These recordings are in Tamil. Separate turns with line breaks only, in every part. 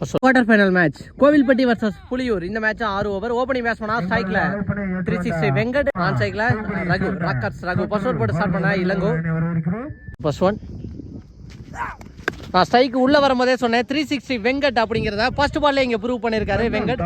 Quarter final match Kovilpatti versus Puliyur. இந்த மேட்ச் ஆறு ஓவர் ஓப்பனிங் பேட்ஸ்மனா ஸ்ட்ரைக்ல three sixty Venkat on cycle Raghu rockers Raghu. First over போட்டு ஸ்டார்ட் பண்ண இளங்கோ. ஃபர்ஸ்ட் ஒன் நான் ஸ்ட்ரைக் உள்ள வரும்போதே சொன்னேன். த்ரீ சிக்ஸ்டி வெங்கட் அப்படிங்கிறத ஃபர்ஸ்ட் பால்லே இங்க ப்ரூவ் பண்ணிருக்காரு வெங்கட்.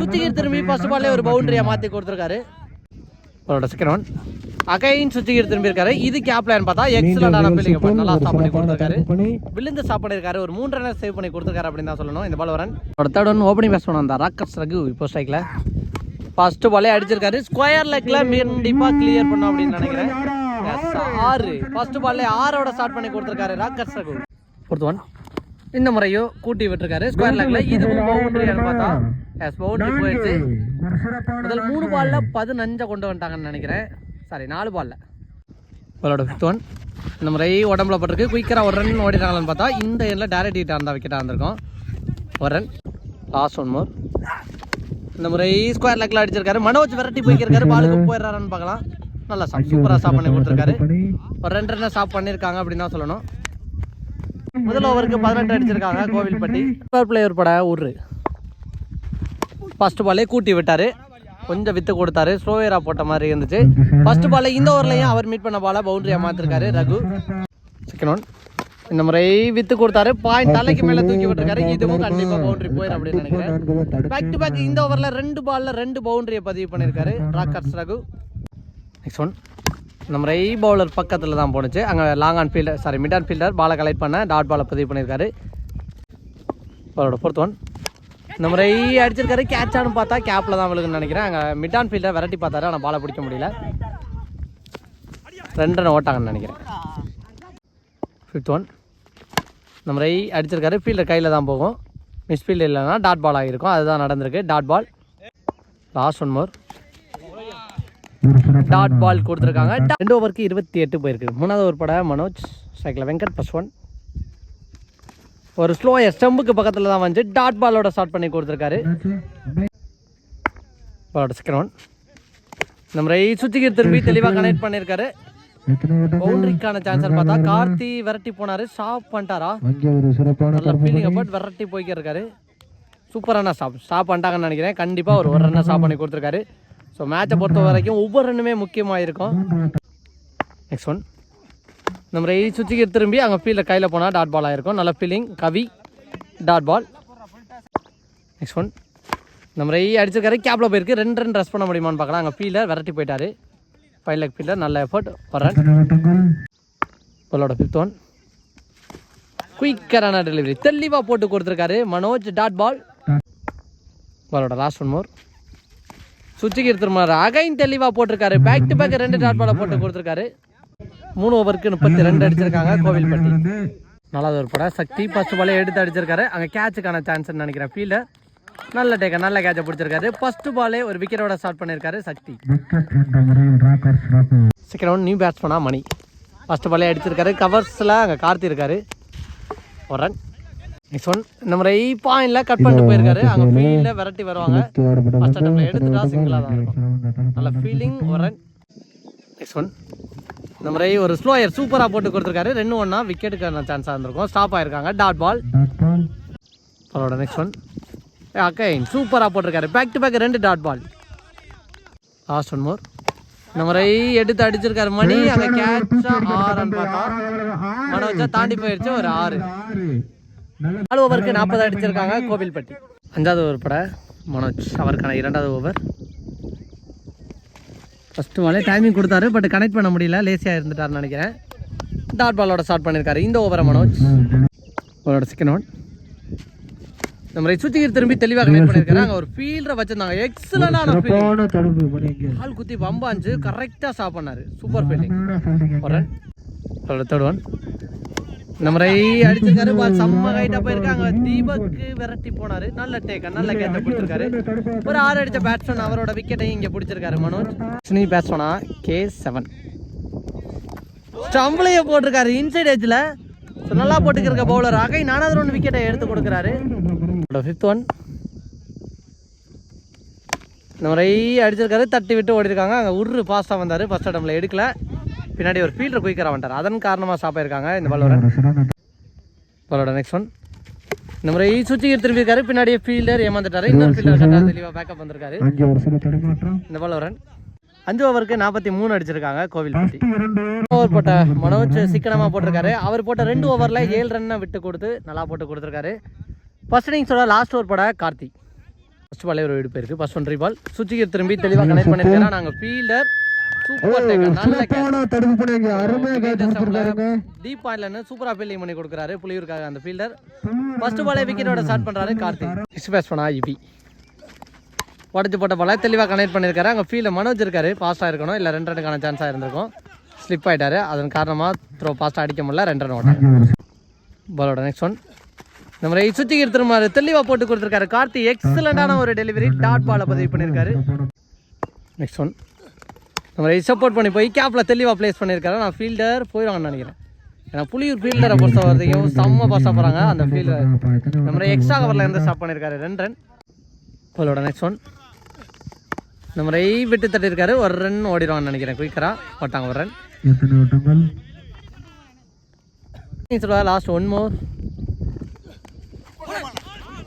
சுத்திகர் திரும்பி ஃபர்ஸ்ட் பால்லே ஒரு பவுண்டரியா மாத்தி கொடுத்துருக்காரு. அவரோட செகண்ட் ஒன் அகைன் சுத்திகர் திரும்பி இருக்காரு இது கேப்லான்னு பார்த்தா எக்ஸலண்டான ஃபீலிங் நல்லா ஸ்டாப் பண்ணி கொடுத்துருக்காரு. விழுந்து ஸ்டாப் பண்ணிருக்காரு ஒரு மூன்று ரன் சேவ் பண்ணி கொடுத்துருக்காரு அப்படின்னு தான் சொல்லணும். இந்த பால் வரன் ஒரு தேர்ட் ஒன் ஓப்பனிங் பேட்ஸ் அந்த ராக்கர்ஸ் ரகு இப்போ ஸ்ட்ரைக்ல ஃபர்ஸ்ட் பாலே அடிச்சிருக்காரு. ஸ்கொயர் லெக்ல கண்டிப்பா கிளியர் பண்ணும் அப்படின்னு நினைக்கிறேன். ஆறு. ஃபர்ஸ்ட் பால்ல ஆறோட ஸ்டார்ட் பண்ணி கொடுத்துருக்காரு ராக்கர்ஸ் ரகு. ஃபோர்த் ஒன் இந்த முறையும் கூட்டி விட்டுருக்காரு. ஸ்கொயர் லெக்ல இது பவுண்டரி பார்த்தா. எஸ் பவுண்டரி போயிடுச்சு. முதல் மூணு பால்ல பதினஞ்சை கொண்டு வந்துட்டாங்கன்னு நினைக்கிறேன். சாரி நாலு பால்ல பாலோட ஃபிஃப்த் ஒன் இந்த முறை உடம்புல பட்டிருக்கு. குயிக்கராக ஒரு ரன் ஓடிட்டாங்களான்னு பார்த்தா இந்த எண்ணில் டேரக்ட் ஹிட்டாக இருந்தால் விக்கெட்டாக இருந்திருக்கும். ஒரு ரன் லாஸ்ட் ஒன் மோர் இந்த முறை ஸ்கொயர் லெக்கில் அடிச்சிருக்காரு. மனோஜ் விரட்டி போய்க்கிருக்காரு. பாலுக்கு போயிடுறாருன்னு பார்க்கலாம். நல்லா ஸ்டாப் சூப்பராக ஸ்டாப் பண்ணி கொடுத்துருக்காரு. ஒரு ரெண்டு ரன் ஸ்டாப் பண்ணியிருக்காங்க அப்படின்னு தான் சொல்லணும். முதல் ஓவருக்கு பதினெட்டு அடிச்சிருக்காங்க கோவில்பட்டி. சூப்பர் பிளேயர் பட உரு ஃபர்ஸ்ட் பாலே கூட்டி விட்டாரு. கொஞ்சம் வித்து கொடுத்தாரு. ஸ்லோயரா போட்ட மாதிரி இருந்துச்சு. ஃபர்ஸ்ட் பால் இந்த ஓவர்லையும் அவர் மீட் பண்ண பால பவுண்டரியா மாத்திருக்காரு ரகு. செகண்ட் ஒன் இந்த முறை வித்து கொடுத்தாரு. பாயிண்ட் தலைக்கு மேல தூக்கி விட்டுருக்காரு. இதுவும் கண்டிப்பா பவுண்டரி போயிடும் அப்படின்னு நினைக்கிறேன். பேக் டு பேக் இந்த ஓவர்ல ரெண்டு பால்ல ரெண்டு பவுண்டரியை பதிவு பண்ணிருக்காரு ராக்கர்ஸ் ரகு. நெக்ஸ்ட் ஒன் இந்த முறை பவுலர் பக்கத்தில் தான் போணுச்சு. அங்கே long on fielder sorry mid on fielder பாலை கலெக்ட் பண்ண டாட் பாலை பதிவு பண்ணியிருக்காரு பாலோட ஃபோர்த் ஒன் இந்த முறை அடிச்சிருக்காரு. கேட்சானு பார்த்தா கேப்பில் தான் விழுகுன்னு நினைக்கிறேன். அங்கே மிட் ஆன் ஃபீல்டர் விரட்டி பார்த்தாரு. ஆனால் பாலை பிடிக்க முடியல. ரெண்டு ரன் ஓட்டாங்கன்னு நினைக்கிறேன். ஃபிஃப்த் ஒன் இந்த முறை அடிச்சிருக்காரு. ஃபீல்டர் கையில் தான் போகும். மிஸ் ஃபீல்டு இல்லைன்னா டாட் பால் ஆகிருக்கும் அதுதான் நடந்திருக்கு. Dot ball last one more dot ball கொடுத்துருக்காங்க. ரெண்டு ஓவருக்கு இருபத்தி எட்டு போயிருக்கு. மூணாவது ஒரு பட மனோஜ் சைக்கிள் வெங்கட் பஸ்வன் ஒன் ஒரு ஸ்லோயர் ஸ்டம்புக்கு பக்கத்தில் தான் வந்து டாட் பாலோட ஸ்டார்ட் பண்ணி கொடுத்துருக்காரு. பாலோட ஒன் நம்ம சுத்திக்கு திரும்பி தெளிவாக கனெக்ட் பண்ணியிருக்காரு பவுண்டரிக்கான சான்சர் பார்த்தா கார்த்தி விரட்டி போனாரு. ஸ்டாப் பண்ணிட்டாரா? நல்ல ஃபீலிங் பட் விரட்டி போய்க்கு இருக்காரு சூப்பரான ஸ்டாப் ஸ்டாப் பண்ணிட்டாங்கன்னு நினைக்கிறேன். கண்டிப்பாக ஒரு ஒரு ரன்னை ஸ்டாப் பண்ணி கொடுத்துருக்காரு. ஸோ மேட்சை பொறுத்த வரைக்கும் ஒவ்வொரு ரன்னுமே முக்கியமாக இருக்கும் நெக்ஸ்ட் ஒன் நம்ம ரை சுற்றிக்கு திரும்பி அங்கே ஃபீல்டில் கையில் போனால் டாட் பால் ஆகிருக்கும் நல்ல feeling Kavi dot ball next one நம்ம ரை அடிச்சிருக்காரு கேப்பில் போயிருக்கு. ரெண்டு ரெண்டு ரெஸ் பண்ண முடியுமான்னு பார்க்கலாம். அங்கே ஃபீல்டர் விரட்டி போயிட்டாரு. ஃபைவ் லெக் ஃபீல்டர் நல்ல எஃபர்ட் ஒரு ரன் பாலோட ஃபிஃப்த் ஒன் குயிக்கரான டெலிவரி தெளிவாக போட்டு கொடுத்துருக்காரு. மனோஜ் டாட் பால் பாலோட லாஸ்ட் ஒன் மோர் சுவிட்சுக்கு எடுத்துருமாரு அகைன் தெளிவாக போட்டிருக்காரு. பேக் டு பேக் ரெண்டு டாட் பாலை போட்டு கொடுத்துருக்காரு. மூணு ஓவருக்கு முப்பத்தி ரெண்டு அடிச்சிருக்காங்க கோவில்பட்டி. நாலாவது ஒரு படம். சக்தி ஃபர்ஸ்ட் பாலே எடுத்து அடிச்சிருக்காரு. அங்கே கேட்சுக்கான சான்ஸ் நினைக்கிறேன். ஃபீல்டர் நல்ல டேக்க நல்ல கேட்சை பிடிச்சிருக்காரு. ஃபர்ஸ்ட் பாலே ஒரு விக்கெட்டோட ஸ்டார்ட் பண்ணியிருக்காரு சக்தி. செகண்ட் ரவுண்ட் நியூ பேட்ஸ்மனா மணி. ஃபர்ஸ்ட் பாலே அடிச்சிருக்காரு. கவர்ஸில் அங்கே கார்த்தி இருக்காரு. ஒரு ரன் நெக்ஸ்ட் ஒன் இந்த முறை பாயிண்ட்ல கட் பண்ணிட்டு போயிருக்காரு. அங்கே ஃபீல்டில் விரட்டி வருவாங்க. ஃபர்ஸ்ட் அட்டம்ல எடுத்துட்டா சிங்கிளாக தான் இருக்கும். நல்ல ஃபீலிங் ஒரு ரன் நெக்ஸ்ட் ஒன் இந்த முறை ஒரு ஸ்லோயர் சூப்பராக போட்டு கொடுத்துருக்காரு. ரெண்டு ஒன்றா விக்கெட்டுக்கான சான்ஸாக இருந்திருக்கும். ஸ்டாப் ஆயிருக்காங்க. டாட் பால் அவரோட நெக்ஸ்ட் ஒன் அக்கைன் சூப்பராக போட்டிருக்காரு. பேக் டு பேக் ரெண்டு dot ball last one more இந்த முறை எடுத்து அடிச்சிருக்காரு. மணி அங்கே கேட்சா ஆறுன்னு பார்த்தா மனோஜா தாண்டி போயிடுச்சு. ஒரு ஆறு. நாலு ஓவருக்கு நாற்பது அடிச்சிருக்காங்க கோவில்பட்டி அஞ்சாவது ஓவர் பட மனோஜ் அவருக்கான இரண்டாவது ஓவர் ஃபஸ்ட்டு பாலே டைமிங் கொடுத்தாரு பட் கனெக்ட் பண்ண முடியல. லேசியாக இருந்துட்டாருன்னு நினைக்கிறேன். டாட் பாலோட ஸ்டார்ட் பண்ணியிருக்காரு இந்த ஓவரை மனோஜ். அவரோட செகண்ட் ஒன் இந்த மாதிரி சுத்திகர் திரும்பி தெளிவாக கனெக்ட் பண்ணியிருக்காரு அங்கே ஒரு ஃபீல்டரை வச்சிருந்தாங்க. எக்ஸலண்டான கால் குத்தி பம்பாஞ்சு கரெக்டாக ஸ்டாப் பண்ணாரு. சூப்பர் ஃபீல்டிங் ஒரு ரன் தேர்ட் ஒன் நம்ம ரை அடிச்சிருக்காரு. செம்ம ஹைட்டா போயிருக்காங்க. தீபக்கு விரட்டி போனாரு. நல்ல டேக்க நல்ல கேட்ச பிடிச்சிருக்காரு ஒரு ஆறு அடிச்ச பேட்ஸ்மேன் அவரோட விக்கெட்டையும் இங்க பிடிச்சிருக்காரு மனோஜ். ஸ்னி பேட்ஸ்மேனா கே செவன் ஸ்டம்பிளைய போட்டிருக்காரு இன்சைட் ஏஜ்ல நல்லா போட்டுக்கிருக்க பவுலர் அகை நானாவது ஒன்று விக்கெட்டை எடுத்து கொடுக்குறாரு. ஃபிஃப்த் ஒன் இந்த முறை அடிச்சிருக்காரு. தட்டி விட்டு ஓடிருக்காங்க. அங்கே உரு பாஸ்டாக வந்தார். ஃபர்ஸ்ட் அட்டம்ல எடுக்கல. பின்னாடி ஒரு ஃபீல்டர் குயிக்கராக வந்துட்டார் அதன் காரணமாக ஸ்டாப் ஆயிருக்காங்க இந்த பாலோட. பாலோட நெக்ஸ்ட் ஒன் இந்த முறை சுச்சிக்கு திரும்பியிருக்காரு. பின்னாடியே ஃபீல்டர் ஏமாந்துட்டாரு. இன்னொரு ஃபீல்டர் கரெக்டாக தெளிவாக பேக்கப் வந்திருக்காரு. இந்த பால் வரன் அஞ்சு ஓவருக்கு நாற்பத்தி மூணு அடிச்சிருக்காங்க
இரண்டு.
ஓவர் போட்ட மனோஜ் சிக்கனமாக போட்டிருக்காரு. அவர் போட்ட ரெண்டு ஓவரில் ஏழு ரன்னை விட்டு கொடுத்து நல்லா போட்டு கொடுத்துருக்காரு. ஃபர்ஸ்ட் இன்னிங்ஸோட லாஸ்ட் ஓவர் போட கார்த்திக் ஃபர்ஸ்ட் பாலே ஒரு விடுப்பு இருக்கு. ஃபர்ஸ்ட் ஒன் பால் சுச்சிக்கு திரும்பி தெளிவாக கனெக்ட் பண்ணியிருக்காரு. நாங்கள் ஃபீல்டர் சூப்பர்
பண்ணி
ஃபீல்டிங் பண்ணி கொடுக்குறாரு புலியூருக்காக அந்த ஃபீல்டர் ஃபர்ஸ்ட் பாலே விக்கெட்டோட ஸ்டார்ட் பண்றாரு கார்த்திக். நெக்ஸ்ட் பேட்ஸ்மனா இபி உடச்சு போட்ட பால தெளிவாக கனெக்ட் பண்ணியிருக்காரு. அங்கே ஃபீல்டில் மனோஜ் இருக்காரு. ஃபாஸ்ட்டாக இருக்கணும். இல்லை ரெண்டு ரனுக்கான சான்ஸாக இருந்திருக்கும். ஸ்லிப் ஆயிட்டாரு. அதன் காரணமாக த்ரோ ஃபாஸ்ட்டாக அடிக்க முடியல. ரெண்டு ரன் ஓட்டாங்க பாலோட நெக்ஸ்ட் ஒன் இந்த மாதிரி சுத்திக்கு திரும்ப தெளிவாக போட்டு கொடுத்துருக்காரு கார்த்தி எக்ஸலண்டான ஒரு டெலிவரி டாட் பாலை பதிவு பண்ணியிருக்காரு. நெக்ஸ்ட் ஒன் நம்ம சப்போர்ட் பண்ணி போய் கேப்பில் தெளிவாக ப்ளேஸ் பண்ணியிருக்காரு. நான் ஃபீல்டர் போயிடுவாங்கன்னு நினைக்கிறேன். ஏன்னா புலியூர் ஃபீல்டரை பொறுத்த வரைக்கும் செம்ம பாஸ்டாக போகிறாங்க அந்த ஃபீல்டர் நம்ம எக்ஸ்ட்ரா கவரில் இருந்து ஸ்டாப் பண்ணியிருக்காரு ரெண்டு ரன் போலோட நெக்ஸ்ட் ஒன் நம்ம ரை விட்டு தட்டியிருக்காரு. ஒரு ரன் ஓடிடுவாங்கன்னு நினைக்கிறேன். குயிக்கராக போட்டாங்க ஒரு ரன்
எத்தனை ஓட்டங்கள்?
லாஸ்ட் ஒன் மோர்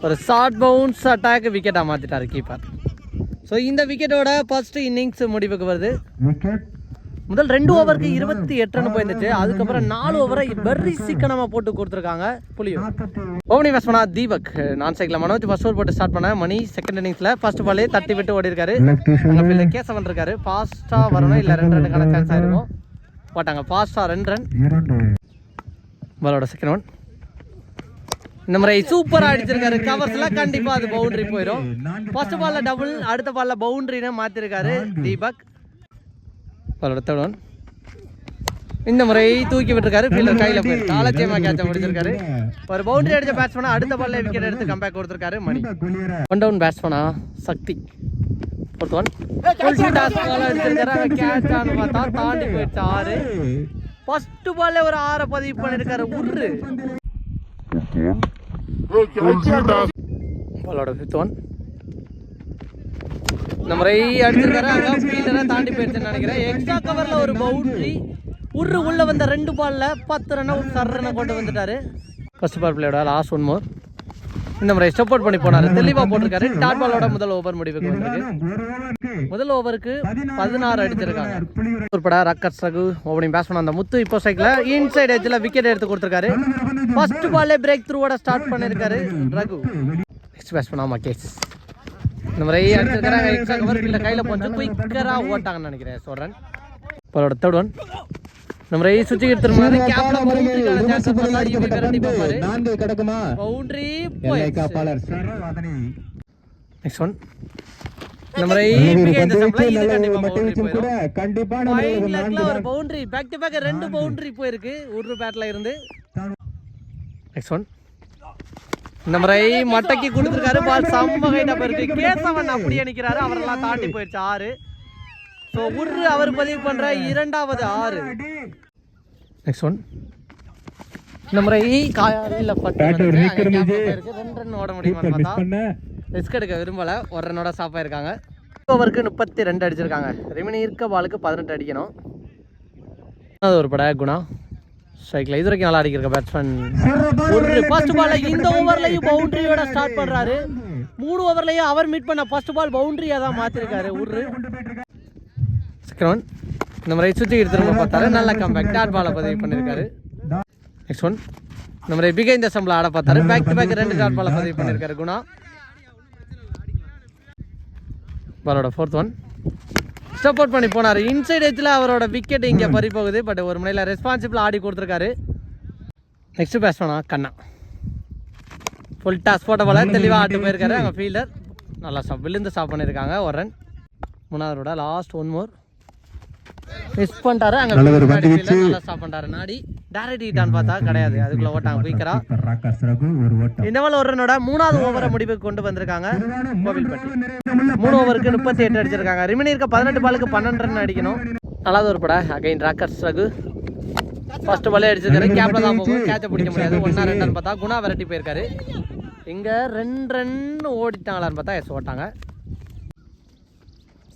ஒரு ஷார்ட் பவுன்ஸ் அட்டாக் விக்கெட்டாக மாற்றிட்டாரு கீப்பர் ஸோ இந்த விக்கெட்டோட ஃபர்ஸ்ட் இன்னிங்ஸ் முடிவுக்கு வருது. முதல் ரெண்டு ஓவருக்கு இருபத்தி எட்டு ரன் போயிருந்துச்சு. அதுக்கப்புறம் நாலு ஓவரை வெரி சிக்கனமாக போட்டு கொடுத்துருக்காங்க
நாற்பத்தி
ஓவனி பேட்ஸ்மனா தீபக். நான் சைக்கிள் மனோஜ் ஃபர்ஸ்ட் ஓவர் போட்டு ஸ்டார்ட் பண்ண மணி செகண்ட் இன்னிங்ஸில் ஃபர்ஸ்ட் பாலே தட்டி விட்டு ஓடி இருக்காரு அங்கே கேசவன் இருக்காரு. ஃபாஸ்ட்டாக வரணும். இல்லை ரெண்டு ரன்னுக்கான சான்ஸ் ஆயிருக்கும் போட்டாங்க. ஃபாஸ்ட்டாக ரெண்டு ரன். பாலோட செகண்ட் ஒன் இந்த முறை சூப்பராக அடிச்சிருக்காரு. கவர்ஸ்ல கண்டிப்பா அது பவுண்டரி போயிடும் ஃபர்ஸ்ட் பால்ல டபுள் அடுத்த பால்ல பவுண்டரின்னு மாத்திருக்காரு தீபக். ஒன் இந்த முறை தூக்கி விட்டுருக்காரு. ஃபீல்டர் கையில போயிருக்கு ஆலட்சியமா கேட்ச முடிச்சிருக்காரு. ஒரு பவுண்டரி அடிச்ச பேட்ஸ்மேனா அடுத்த பால்ல விக்கெட் எடுத்து கம்பேக் கொடுத்திருக்காரு மணி. ஒன் டவுன் பேட்ஸ்மேனா சக்தி. அடிச்சிருக்காரு கேட்ச் ஆனு பார்த்தா தாண்டி போயிடுச்சு. ஆறு. ஃபர்ஸ்ட் பால்ல ஒரு ஆறை பதிவு பண்ணிருக்காரு. உரு பாலோட ஃபிஃப்த் ஒன் அடிச்சிருக்காரு ஃபீல்டரை தாண்டி போயிடுச்சுன்னு நினைக்கிறேன். எக்ஸ்ட்ரா கவர்ல ஒரு பவுண்டரி உரு உள்ள வந்த ரெண்டு பால்ல பத்து ரன்னை ஒரு சர்ரனை கொண்டு வந்துட்டாரு. ஃபர்ஸ்ட் பால் பிளேயோட லாஸ்ட் ஒன் மோர் இந்த முறை சப்போர்ட் பண்ணி போனாரு. தெளிவா போட்டிருக்காரு. டாட் பாலோட முதல் ஓவர் முடிவுக்கு வந்திருக்கு. முதல் ஓவருக்கு பதினாறு அடிச்சிருக்காங்க. உட்பட ரக்கர் சகு ஓப்பனிங் பேட்ஸ்மேன் அந்த முத்து இப்போ சைக்கிள் இன்சைட் எட்ஜில் விக்கெட் எடுத்து கொடுத்துருக்காரு. ஃபர்ஸ்ட் பாலே பிரேக் த்ரூவோட ஸ்டார்ட் பண்ணிருக்காரு ரகு. நெக்ஸ்ட் பேட்ஸ்மேன் ஆமா கேஸ் இந்த மாதிரி அடிச்சிருக்காங்க எக்ஸ்ட்ரா கவர் கையில் கொஞ்சம் குயிக்கராக ஓட்டாங்கன்னு நினைக்கிறேன். சொல்கிறேன் பலோட தேர்ட் ஒன் இந்த மாதிரி சுற்றி திரும்ப கேப்ல பார்ப்பாரு
நான்கு கிடக்குமா
பவுண்டரி போயிடுச்சு.
காப்பாளர்.
நெக்ஸ்ட் ஒன் இது கண்டிப்பா ஒரு பவுண்டரி பேக் டு பேக் ரெண்டு பவுண்டரி போயிருக்கு. ஒரு பேட்ல இருந்து. நெக்ஸ்ட் ஒன் இந்த முறை மட்டைக்கு கொடுத்துருக்காரு. பால் செம்ம ஹைட்டா போயிருக்கு கேசவன் அப்படியே நிக்கிறாரு அவரெல்லாம் தாண்டி போயிடுச்சு. ஆறு. ஸோ உரு அவர் பதிவு பண்ற இரண்டாவது ஆறு. நெக்ஸ்ட் ஒன் இந்த முறை பட்டு gap
மீது.
போயிருக்கு. ரெண்டு ரன் ஓட முடியுமான்னு பார்த்தா? ரிஸ்க் எடுக்க விரும்பல. ஒரு ரன்னோட ஸ்டாப் ஆயிருக்காங்க. ஓவருக்கு முப்பத்தி ரெண்டு அடிச்சிருக்காங்க. ரெமினி இருக்க பாலுக்கு பதினெட்டு அடிக்கணும். அது ஒரு பட குணா. ஸ்ட்ரைக்ல இது வரைக்கும் நல்லா அடிக்கிற பேட்ஸ்மேன் ஒரு ஃபர்ஸ்ட் பால்ல இந்த ஓவர்லயும் பவுண்டரியோட ஸ்டார்ட் பண்றாரு. மூணு ஓவர்லயும் அவர் மீட் பண்ண ஃபர்ஸ்ட் பால் பவுண்டரியா தான் மாத்திருக்காரு. உரு செகண்ட் ஒன் இந்த மாதிரி சுற்றிக்கிட்டு திரும்ப பார்த்தாரு நல்ல கம்பேக் டாட் பாலை பதிவு பண்ணியிருக்காரு நெக்ஸ்ட் ஒன் இந்த மாதிரி பிகைந்த சம்பளம் ஆட பார்த்தாரு. பேக் டு பேக் ரெண்டு டாட் பாலை பதிவு பண்ணியிருக்காரு குணா. பாலோட ஃபோர்த் ஒன் சப்போர்ட் பண்ணி போனார். இன்சைட் எட்ஜில் அவரோட விக்கெட் இங்கே பறி போகுது. பட் ஒரு முனையில் ரெஸ்பான்சிபிள் ஆடி கொடுத்துருக்காரு. நெக்ஸ்ட் பேட்ஸ்மேனா கண்ணா. ஃபுல் டாஸ் போட்ட போல தெளிவாக ஆட்டு போயிருக்காரு. அங்கே ஃபீல்டர் நல்லா ஸ்டாப் விழுந்து ஸ்டாப் பண்ணியிருக்காங்க ஒரு ரன் மூணாவதோட லாஸ்ட் ஒன் மோர் மிஸ் பண்ணிட்டாரு அங்கே
நல்ல வீச்சு.
நல்லா ஸ்டாப் பண்ணிட்டாரு நாடி டேரக்ட் ஹிட்டான்னு பார்த்தா கிடையாது. அதுக்குள்ளே ஓட்டாங்க குயிக்கரா
ராக்கர்ஸ் ரகு ஒரு ஓட்டம்.
இந்த மாதிரி ஒரு மூணாவது ஓவரை முடிவுக்கு கொண்டு வந்திருக்காங்க. கோவில்பட்டி மூணு ஓவருக்கு முப்பத்தி எட்டு அடிச்சிருக்காங்க. ரிமினி இருக்க பதினெட்டு பாலுக்கு பன்னெண்டு ரன் அடிக்கணும். நல்லாவது ஒரு படம் அகைன் ராக்கர்ஸ் ரகு. ஃபர்ஸ்ட் பாலே அடிச்சிருக்காரு. கேப்ல தான் போகும். கேட்ச பிடிக்க முடியாது. ஒன்னா ரெண்டான்னு பார்த்தா குணா விரட்டி போயிருக்காரு. இங்க ரெண்டு ரன் ஓடிட்டாங்களான்னு பார்த்தா எஸ் ஓட்டாங்க.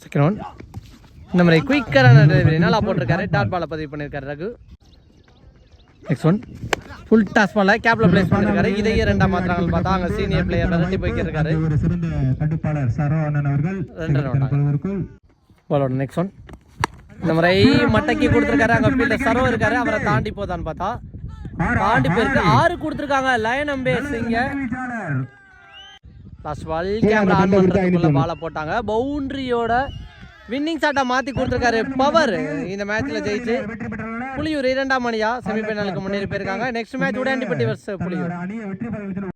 செகண்ட் ஒன் இந்த மாதிரி குயிக்கரான டெலிவரி நல்லா போட்டிருக்காரு. டாட் பாலை பதிவு பண்ணியிருக்காரு Raghu. Next one full toss பால்ல கேப்ல பிளேஸ் பண்ணிருக்காரு இதையே ரெண்டாம் மாத்திராங்க பார்த்தா அங்க சீனியர் பிளேயர் ரெட்டி போய்க்கு இருக்காரு
ஒரு சிறந்த கட்டுப்பாளர் சரவணன் அவர்கள்.
ரெண்டு
தற்பொழுதற்குள்
பாலோட நெக்ஸ்ட் ஒன் இந்த முறை மட்டைக்கு கொடுத்துருக்காரு. அங்க ஃபீல்டர் சரோ இருக்காரு. அவரை தாண்டி போதான்னு பார்த்தா. தாண்டி போயிருக்கு. ஆறு. கொடுத்துருக்காங்க. லயன் அம்பேஸ் இங்க. லாஸ்ட் பால் கேமரா ஆன் பண்றதுக்குள்ள பால போட்டாங்க. பவுண்டரியோட வின்னிங் ஷாட்டை மாத்தி கொடுத்துருக்காரு. பவர் இந்த மேட்ச்ல ஜெயிச்சு புலியூர் இரண்டாம் மணியா செமிஃபைனலுக்கு முன்னேறி போயிருக்காங்க. Next match Udaiyandipatti versus Puliyur.